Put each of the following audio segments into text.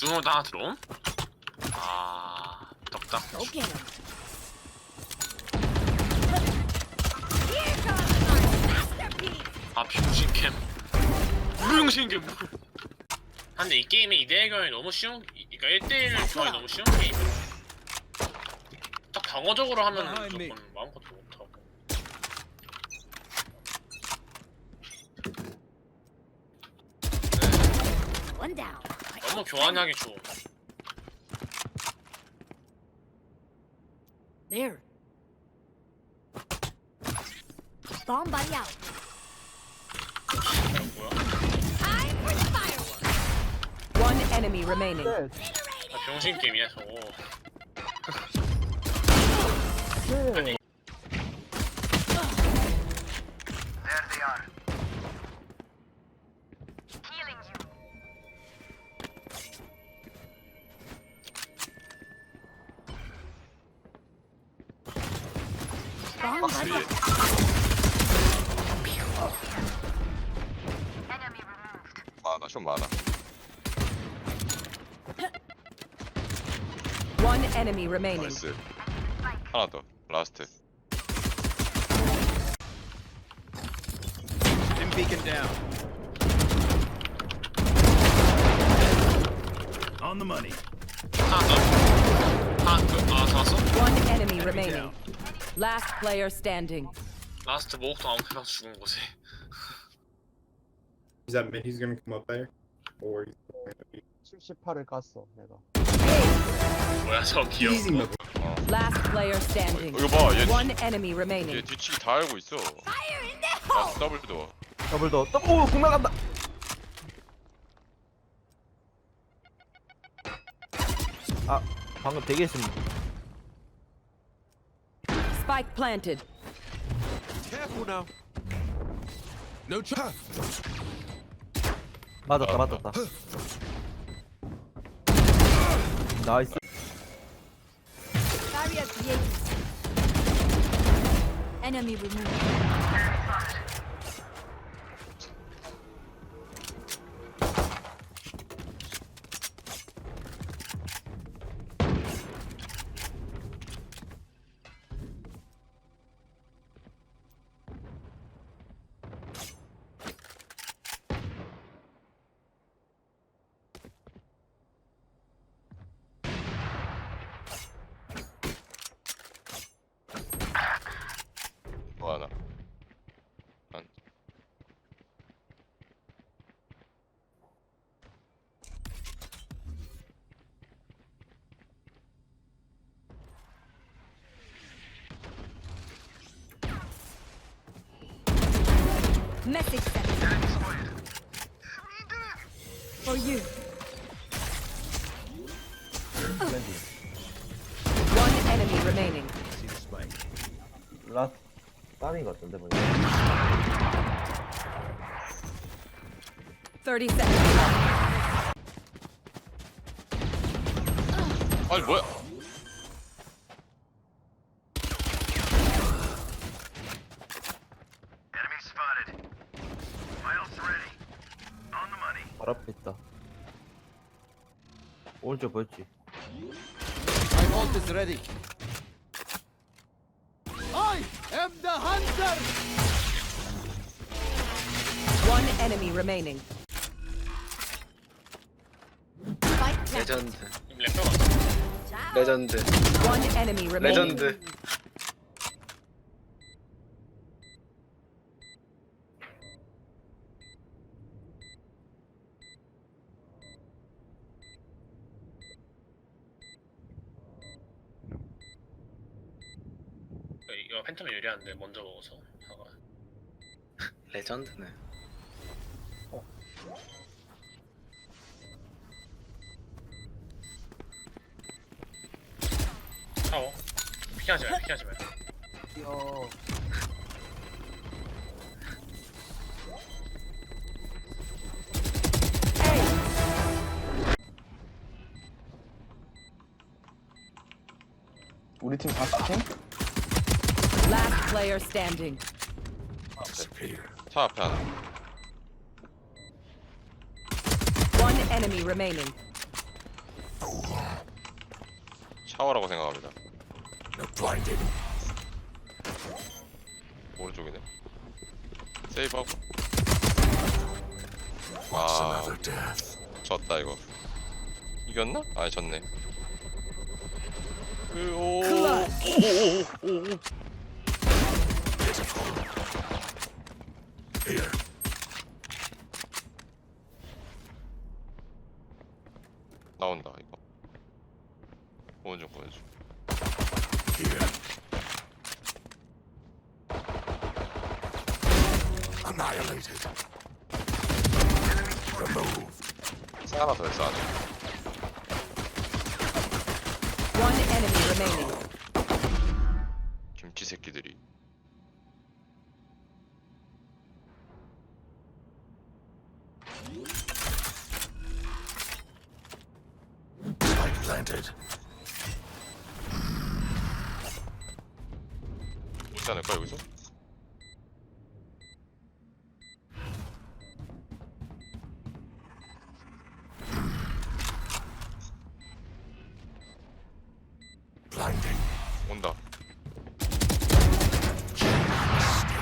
중으로 하나 들어옴? 아 덥다 Go get him. Here comes my masterpiece. 아 병신캠 무용신캠 아, 근데 이 게임의 이대 해결이 너무 쉬운 이- 그러니까 1대1 조합이 너무 쉬운 게임 딱 방어적으로 하면 Behind me. 무조건 마음껏 못하고 One down. 너무 교환하기 좋아 There. Bomb buddy out. 뭐야 Time for the fireworks. One enemy remaining. 아, 병신 게임이야 저거 Bomb buddy out. 많아 좀 많아 One enemy remaining. 나이스 하나 더 라스트 Dim beacon down. On the money. 하나 더 하나 더아 잡았어? One enemy remaining. Last player standing. 라스트 목도 아무 생각 죽은 곳에 Does that mean he's gonna come up there? Or he's going to be 78을 깠어 내가 뭐야 저 귀여운 easy 거 mode? 어 Last player standing. 이거 봐 얘 One enemy 얘 remaining. 뒤치기 다 알고 있어 라스트 hole. 더블 더 더블 오 공략 간다 아 방금 되게 했습니다 Spike planted. Careful now. No trap. 맞았다 맞았다 나이스 Barrier created. Enemy removed. Message sent. For you. One enemy remaining. See the spike. 라스트 땀인 것 같던데 보니까 30 seconds left. 아니 뭐야 발 앞에 있다 오른쪽 보였지 My ult is ready. I am the hunter. One enemy remaining. 레전드. 레전드 One enemy remaining. 레전드 이거 팬텀이 유리한데 먼저 먹어서. 사과 레전드네. 차워 피하지 마 피하지 마어 우리 팀 다스 팀? Last player standing. 차 앞에 하나 One enemy remaining. 샤워라고 생각합니다. 오른쪽이네. 세이브하고. 아, 졌다 이거. 이겼나? 아니 졌네. 그, 오, 오, 오, 오, 오, 오. 나온다 이거. 보여줘 보여줘. 하나 더 했어 안에. One enemy remaining. 김치 새끼들이. 있지 않을까 여기서? 온다.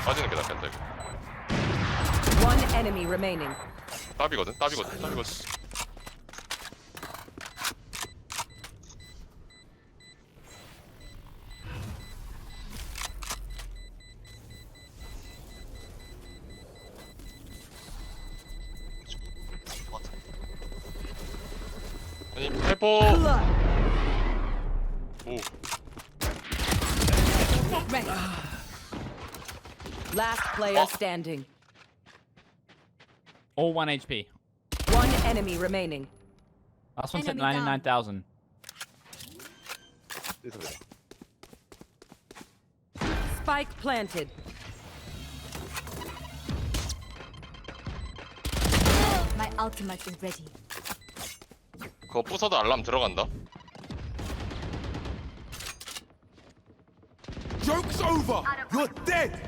빠지는 게 낫겠다 이거. One enemy remaining. 따비거든, 따비거든, 따비거든. 아니 해보. 오, Ready. Last player standing. All 1 HP. One enemy remaining. Last one's at Enemy down. 99,000. Spike planted. My ultimate is ready. 그거 부숴도 알람 들어간다. Joke's over! You're dead!